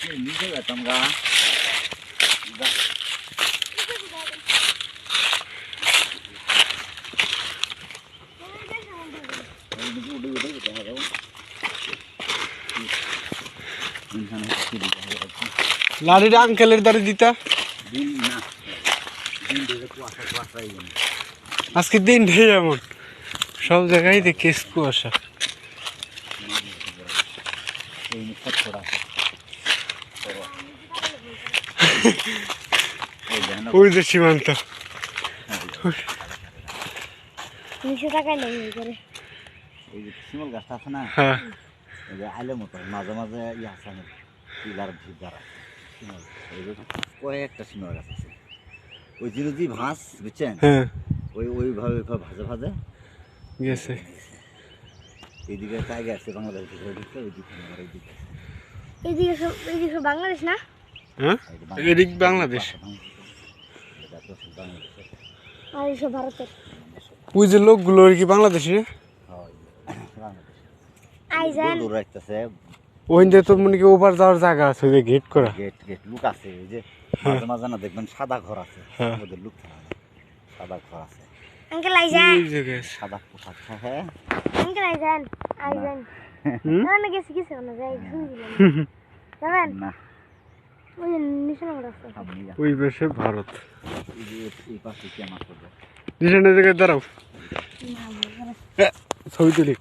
কি? লাড়িটা আঙ্কেলের দ্বারা দিতা আজকে দিন ঢে এমন সব জায়গায় দেখি কুয়াশা এই না, ওই যে সীমান্ত দুশো টাকায় নেই করে এই যে শিমল গাছটা আছে না হ্যাঁ এই যে আইলে মতো মাঝে মাঝে ইয়ে আছে না পিলার যে কয়েকটা শিমল গাছ আছে ওই জিরো ভাঁজ বুঝছেন হ্যাঁ ওই ওইভাবে ওইভাবে ভাজে ভাজে গেছে এইদিকে টাইগার আছে বাংলাদেশ ওইদিকে ওইদিকে আমার এইদিকে এইদিকে সব এইদিকে সব বাংলাদেশ না? হ্যাঁ? এদিক বাংলাদেশ। সব ভারতের। ওই যে লোকগুলো কি বাংলাদেশি? না হয়, দূর রাখতেছে মনে কি ওভার যাওয়ার জায়গা আছে যে গেট করা। গেট গেট লুক আছে এই যে মাঝে মাঝে না দেখবেন সাদা ঘর আছে হ্যাঁ। ওদের লুক সাদা ঘর আছে। আঙ্কেল ওই সাদা পোশাক আঙ্কেল? না না গেছি গেছি না যাই শুনছিলাম যাবেন? না। ওই যে নিচে নাম্বার আছে। আপনি যান। ওই পাশে ভারত। এই পাশে কি আমার করবে নিশানের জায়গায় দাঁড়াও। ছবি তুলি।